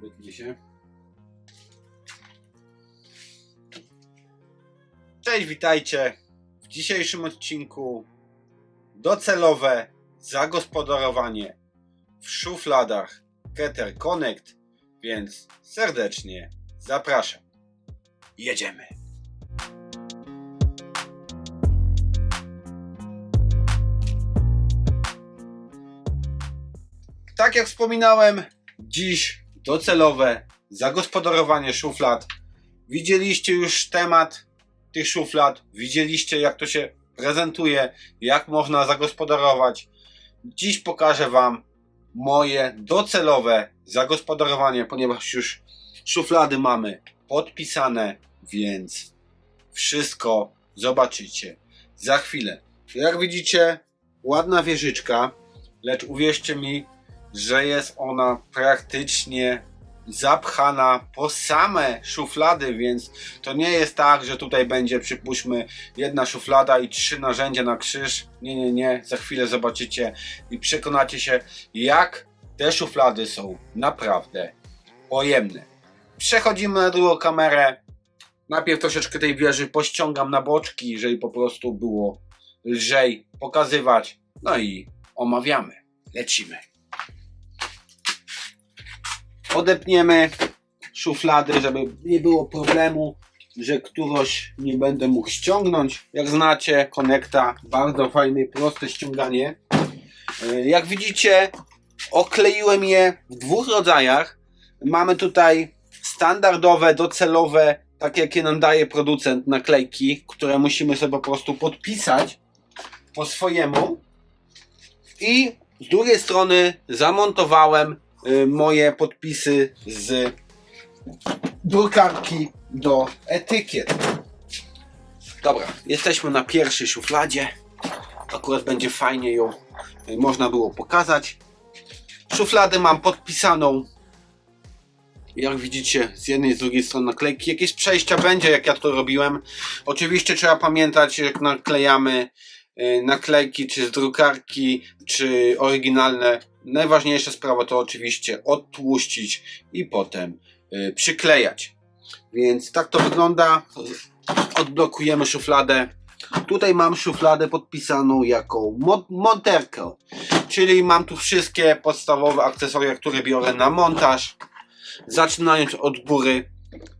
Wytnie się. Cześć, witajcie. W dzisiejszym odcinku docelowe zagospodarowanie w szufladach Keter Connect, więc serdecznie zapraszam. Jedziemy. Tak jak wspominałem, dziś docelowe zagospodarowanie szuflad. Widzieliście już temat tych szuflad, widzieliście jak to się prezentuje, jak można zagospodarować. Dziś pokażę Wam moje docelowe zagospodarowanie, ponieważ już szuflady mamy podpisane, więc wszystko zobaczycie za chwilę. Jak widzicie, ładna wieżyczka, lecz uwierzcie mi, że jest ona praktycznie zapchana po same szuflady, więc to nie jest tak, że tutaj będzie przypuśćmy jedna szuflada i trzy narzędzia na krzyż. Nie, nie, nie. Za chwilę zobaczycie i przekonacie się, jak te szuflady są naprawdę pojemne. Przechodzimy na drugą kamerę. Najpierw troszeczkę tej wieży pościągam na boczki, żeby po prostu było lżej pokazywać. No i omawiamy. Lecimy. Odepniemy szuflady, żeby nie było problemu, że któroś nie będę mógł ściągnąć. Jak znacie, konekta, bardzo fajne, proste ściąganie. E, Jak widzicie, okleiłem je w dwóch rodzajach. Mamy tutaj standardowe, docelowe, takie jakie nam daje producent naklejki, które musimy sobie po prostu podpisać po swojemu. I z drugiej strony zamontowałem moje podpisy z drukarki do etykiet. Dobra, jesteśmy na pierwszej szufladzie. Akurat będzie fajnie ją y, można było pokazać. Szufladę mam podpisaną. Jak widzicie, z jednej i z drugiej strony naklejki. Jakieś przejścia będzie, jak ja to robiłem. Oczywiście trzeba pamiętać, jak naklejamy y, naklejki, czy z drukarki, czy oryginalne. Najważniejsza sprawa to oczywiście odtłuścić i potem y, przyklejać. Więc tak to wygląda. Odblokujemy szufladę. Tutaj mam szufladę podpisaną jako mo- monterkę, czyli mam tu wszystkie podstawowe akcesoria, które biorę na montaż. Zaczynając od góry,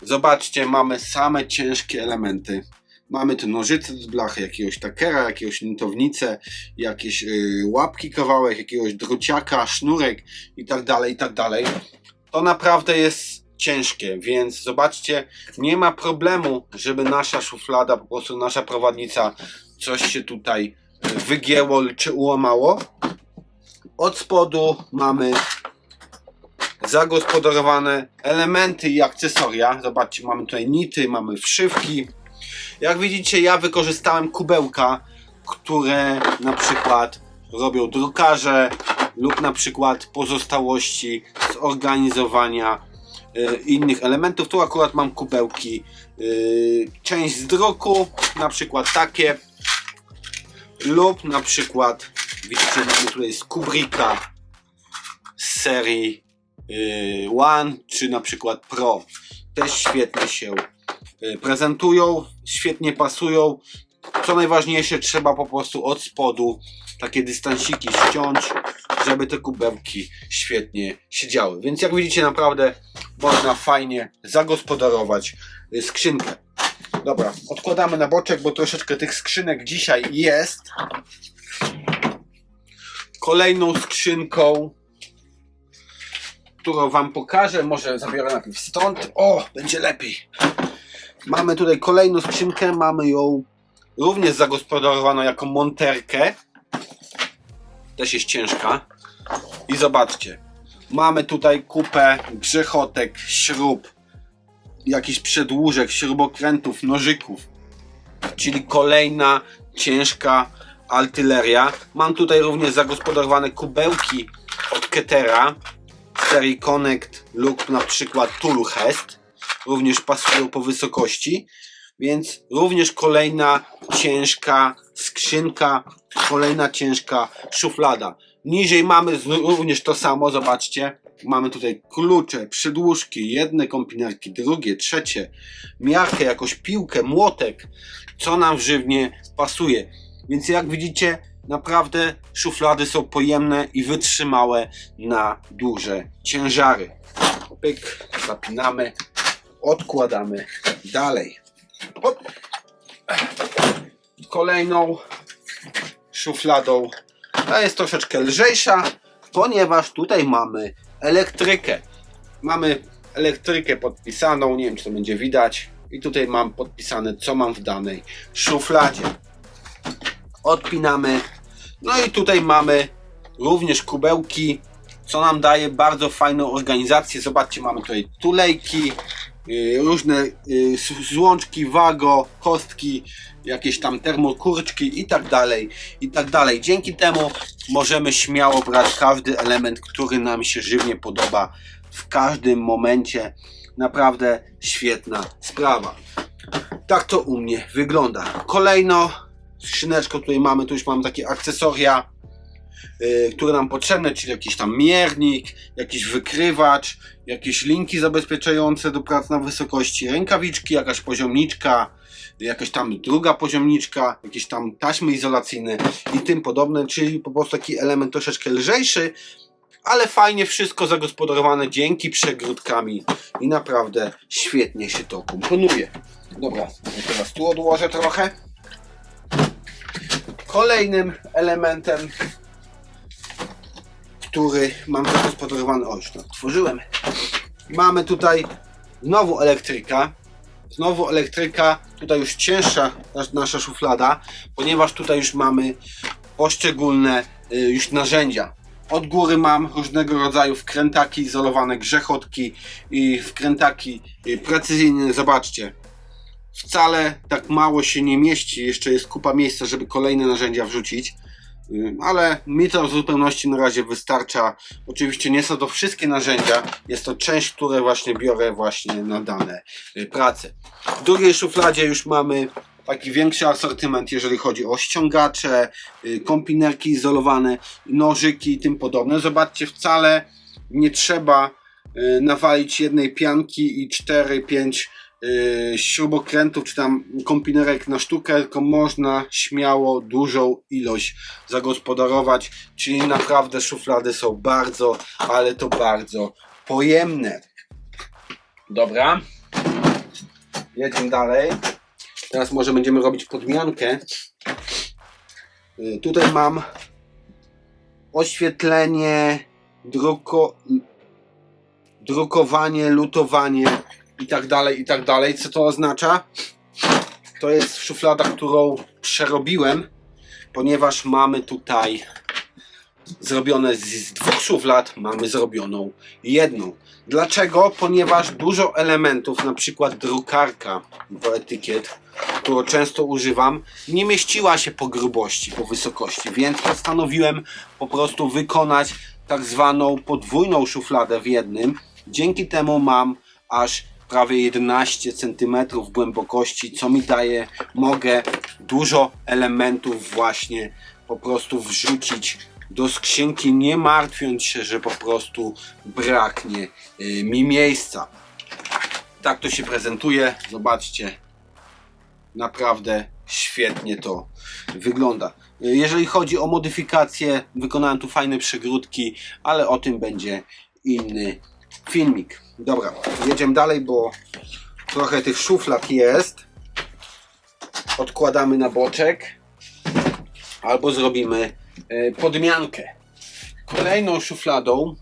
zobaczcie, mamy same ciężkie elementy. Mamy tu nożyce z blachy, jakiegoś takera, jakiegoś nitownicę, jakieś yy, łapki kawałek, jakiegoś druciaka, sznurek i tak dalej, i tak dalej. To naprawdę jest ciężkie, więc zobaczcie, nie ma problemu, żeby nasza szuflada, po prostu nasza prowadnica coś się tutaj y, wygięło czy ułamało. Od spodu mamy zagospodarowane elementy i akcesoria. Zobaczcie, mamy tutaj nity, mamy wszywki. Jak widzicie, ja wykorzystałem kubełka, które na przykład robią drukarze lub na przykład pozostałości z organizowania y, innych elementów. Tu akurat mam kubełki, y, część z druku, na przykład takie lub na przykład widzicie, mamy tutaj z Kubricka z serii y, One czy na przykład Pro. Też świetnie się prezentują, świetnie pasują. Co najważniejsze, trzeba po prostu od spodu takie dystansiki ściąć, żeby te kubełki świetnie siedziały. Więc jak widzicie, naprawdę można fajnie zagospodarować y, skrzynkę. Dobra, odkładamy na boczek, bo troszeczkę tych skrzynek dzisiaj jest. Kolejną skrzynką którą Wam pokażę. Może zabiorę najpierw stąd. O, będzie lepiej. Mamy tutaj kolejną skrzynkę. Mamy ją również zagospodarowaną jako monterkę. Też jest ciężka. I zobaczcie. Mamy tutaj kupę grzechotek, śrub, jakichś przedłużek, śrubokrętów, nożyków. Czyli kolejna ciężka artyleria. Mam tutaj również zagospodarowane kubełki od Ketera serii Connect lub na przykład Toolhest również pasują po wysokości więc również kolejna ciężka skrzynka kolejna ciężka szuflada niżej mamy również to samo zobaczcie Mamy tutaj klucze, przydłużki, jedne kompinerki, drugie, trzecie, miarkę, jakąś piłkę, młotek, co nam żywnie pasuje. Więc jak widzicie, naprawdę szuflady są pojemne i wytrzymałe na duże ciężary. Pyk, zapinamy, odkładamy dalej. Hop. Kolejną szufladą ta jest troszeczkę lżejsza, ponieważ tutaj mamy elektrykę. Mamy elektrykę podpisaną, nie wiem czy to będzie widać. I tutaj mam podpisane, co mam w danej szufladzie. Odpinamy. No i tutaj mamy również kubełki, co nam daje bardzo fajną organizację. Zobaczcie, mamy tutaj tulejki, różne yy, s- złączki, wago, kostki, jakieś tam termokurczki i tak dalej, i tak dalej. Dzięki temu możemy śmiało brać każdy element, który nam się żywnie podoba w każdym momencie. Naprawdę świetna sprawa. Tak to u mnie wygląda. Kolejno skrzyneczko tutaj mamy, tu już mamy takie akcesoria, yy, które nam potrzebne, czyli jakiś tam miernik, jakiś wykrywacz, jakieś linki zabezpieczające do prac na wysokości, rękawiczki, jakaś poziomniczka, jakaś tam druga poziomniczka, jakieś tam taśmy izolacyjne i tym podobne, czyli po prostu taki element troszeczkę lżejszy, ale fajnie wszystko zagospodarowane dzięki przegródkami i naprawdę świetnie się to komponuje. Dobra, teraz tu odłożę trochę. Kolejnym elementem, który mam zagospodarowany, o już to otworzyłem, mamy tutaj znowu elektryka, znowu elektryka, tutaj już cięższa nas- nasza szuflada, ponieważ tutaj już mamy poszczególne y, już narzędzia. Od góry mam różnego rodzaju wkrętaki izolowane, grzechotki i wkrętaki y, precyzyjne. Zobaczcie, wcale tak mało się nie mieści. Jeszcze jest kupa miejsca, żeby kolejne narzędzia wrzucić. Ale mi to w zupełności na razie wystarcza. Oczywiście nie są to wszystkie narzędzia. Jest to część, które właśnie biorę właśnie na dane y, prace. W drugiej szufladzie już mamy taki większy asortyment, jeżeli chodzi o ściągacze, y, kompinerki izolowane, nożyki i tym podobne. Zobaczcie, wcale nie trzeba y, nawalić jednej pianki i 4-5 y, śrubokrętów czy tam kompinerek na sztukę, tylko można śmiało dużą ilość zagospodarować, czyli naprawdę szuflady są bardzo, ale to bardzo pojemne. Dobra. Jedziemy dalej. Teraz może będziemy robić podmiankę. Y, Tutaj mam oświetlenie, druko, drukowanie, lutowanie i tak dalej, i tak dalej. Co to oznacza? To jest szuflada, którą przerobiłem, ponieważ mamy tutaj zrobione z, z dwóch szuflad, mamy zrobioną jedną. Dlaczego? Ponieważ dużo elementów, na przykład drukarka do etykiet, którą często używam, nie mieściła się po grubości, po wysokości, więc postanowiłem po prostu wykonać tak zwaną podwójną szufladę w jednym. Dzięki temu mam aż prawie 11 cm głębokości, co mi daje, mogę dużo elementów właśnie po prostu wrzucić do skrzynki, nie martwiąc się, że po prostu braknie y, mi miejsca. Tak to się prezentuje. Zobaczcie, naprawdę świetnie to wygląda. Jeżeli chodzi o modyfikację, wykonałem tu fajne przegródki, ale o tym będzie inny filmik. Dobra, jedziemy dalej, bo trochę tych szuflad jest. Odkładamy na boczek albo zrobimy e, podmiankę. Kolejną szufladą,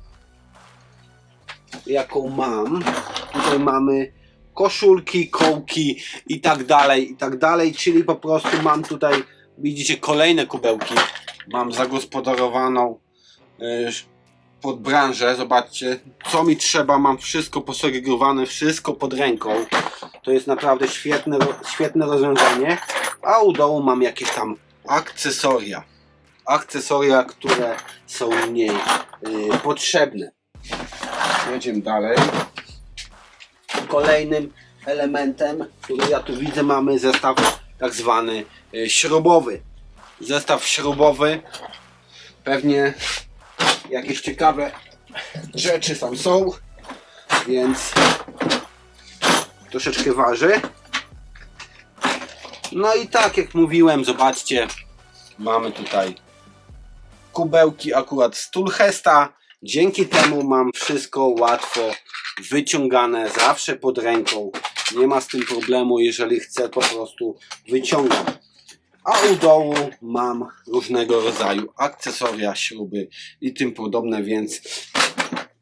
jaką mam, tutaj mamy koszulki, kołki i tak dalej, i tak dalej, czyli po prostu mam tutaj, widzicie, kolejne kubełki. Mam zagospodarowaną e, pod branżę, zobaczcie, co mi trzeba, mam wszystko posegregowane, wszystko pod ręką. To jest naprawdę świetne, świetne rozwiązanie. A u dołu mam jakieś tam akcesoria. Akcesoria, które są mniej y, potrzebne. Jedziemy dalej. Kolejnym elementem, który ja tu widzę, mamy zestaw tak zwany y, śrubowy. Zestaw śrubowy. Pewnie jakieś ciekawe rzeczy tam są, więc troszeczkę waży. No i tak jak mówiłem, zobaczcie, mamy tutaj kubełki akurat z Tulchesta. Dzięki temu mam wszystko łatwo wyciągane, zawsze pod ręką. Nie ma z tym problemu, jeżeli chcę po prostu wyciągam. A u dołu mam różnego rodzaju akcesoria, śruby i tym podobne, więc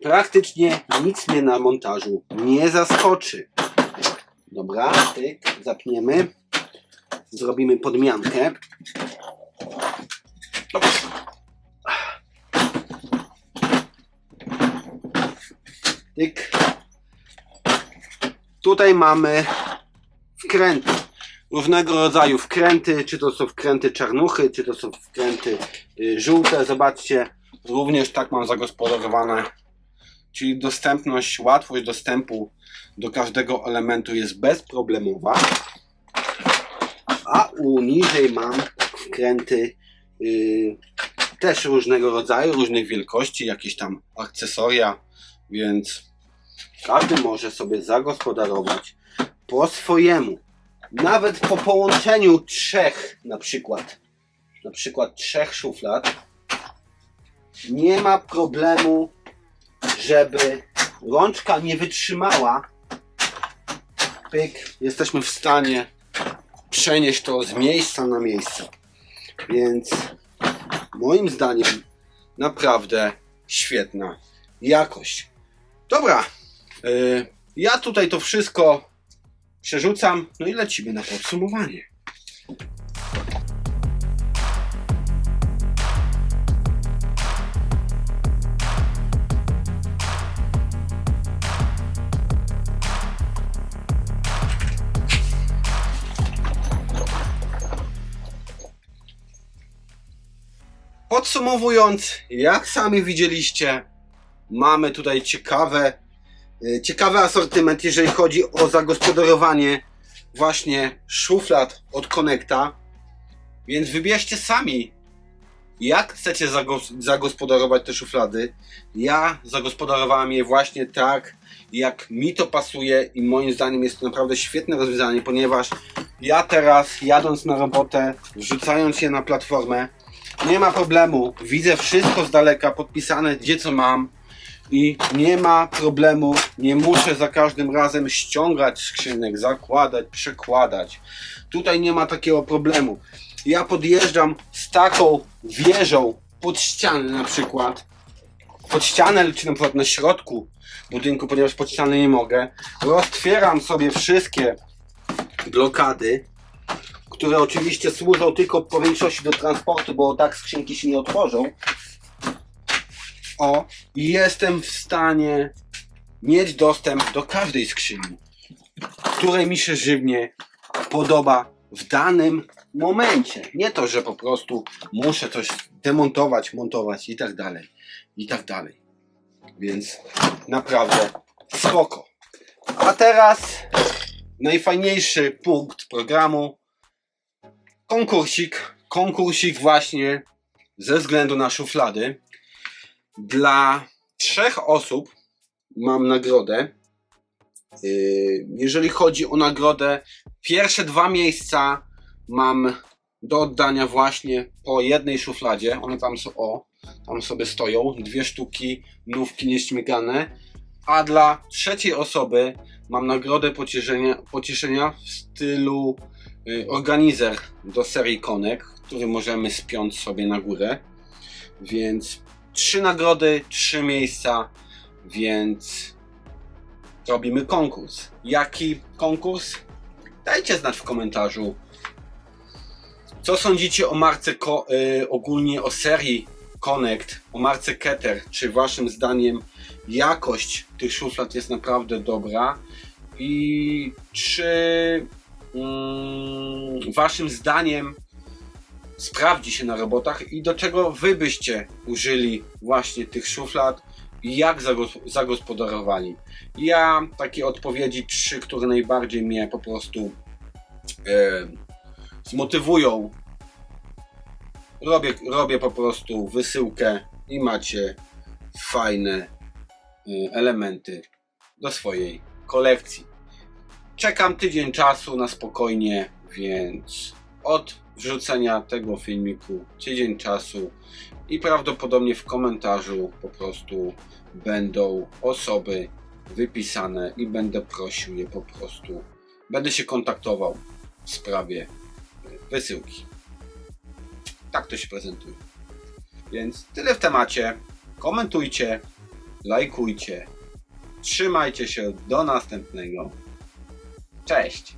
praktycznie nic mnie na montażu nie zaskoczy. Dobra, tyk, zapniemy. Zrobimy podmiankę. Dobra. Tyk. Tutaj mamy wkręty. Różnego rodzaju wkręty, czy to są wkręty czarnuchy, czy to są wkręty y, żółte. Zobaczcie, również tak mam zagospodarowane. Czyli dostępność, łatwość dostępu do każdego elementu jest bezproblemowa. A u niżej mam wkręty y, też różnego rodzaju, różnych wielkości, jakieś tam akcesoria, więc każdy może sobie zagospodarować po swojemu. Nawet po połączeniu trzech, na przykład, na przykład trzech szuflad, nie ma problemu, żeby rączka nie wytrzymała. Pyk, jesteśmy w stanie przenieść to z miejsca na miejsce. Więc moim zdaniem naprawdę świetna jakość. Dobra, yy, ja tutaj to wszystko przerzucam, no i lecimy na podsumowanie. Podsumowując, jak sami widzieliście, mamy tutaj ciekawe, ciekawy asortyment, jeżeli chodzi o zagospodarowanie właśnie szuflad od Connecta. Więc wybierzcie sami, jak chcecie zagos- zagospodarować te szuflady. Ja zagospodarowałem je właśnie tak, jak mi to pasuje i moim zdaniem jest to naprawdę świetne rozwiązanie, ponieważ ja teraz jadąc na robotę, wrzucając je na platformę, nie ma problemu. Widzę wszystko z daleka, podpisane gdzie co mam. I nie ma problemu. Nie muszę za każdym razem ściągać skrzynek, zakładać, przekładać. Tutaj nie ma takiego problemu. Ja podjeżdżam z taką wieżą pod ścianę na przykład. Pod ścianę, czy na przykład na środku budynku, ponieważ pod ścianę nie mogę. Roztwieram sobie wszystkie blokady które oczywiście służą tylko po większości do transportu, bo tak skrzynki się nie otworzą. O, i jestem w stanie mieć dostęp do każdej skrzyni, której mi się żywnie podoba w danym momencie. Nie to, że po prostu muszę coś demontować, montować i tak dalej, i tak dalej. Więc naprawdę spoko. A teraz najfajniejszy punkt programu konkursik. Konkursik właśnie ze względu na szuflady. Dla trzech osób mam nagrodę. Yy, Jeżeli chodzi o nagrodę, pierwsze dwa miejsca mam do oddania właśnie po jednej szufladzie. One tam są, o, tam sobie stoją, dwie sztuki nówki nieśmigane. A dla trzeciej osoby mam nagrodę pocieszenia, pocieszenia w stylu y, organizer do serii Konek, który możemy spiąć sobie na górę. Więc trzy nagrody, trzy miejsca, więc robimy konkurs. Jaki konkurs? Dajcie znać w komentarzu. Co sądzicie o marce, ko- y, ogólnie o serii Connect, o marce Keter? Czy waszym zdaniem jakość tych szuflad jest naprawdę dobra? I czy mm, waszym zdaniem sprawdzi się na robotach i do czego wy byście użyli właśnie tych szuflad i jak zagos- zagospodarowali? Ja takie odpowiedzi, trzy, które najbardziej mnie po prostu e, zmotywują. Robię, robię po prostu wysyłkę i macie fajne y, elementy do swojej kolekcji. Czekam tydzień czasu na spokojnie, więc od wrzucenia tego filmiku tydzień czasu i prawdopodobnie w komentarzu po prostu będą osoby wypisane i będę prosił je po prostu. Będę się kontaktował w sprawie wysyłki. Tak to się prezentuje. Więc tyle w temacie. Komentujcie, lajkujcie. Trzymajcie się do następnego. Cześć!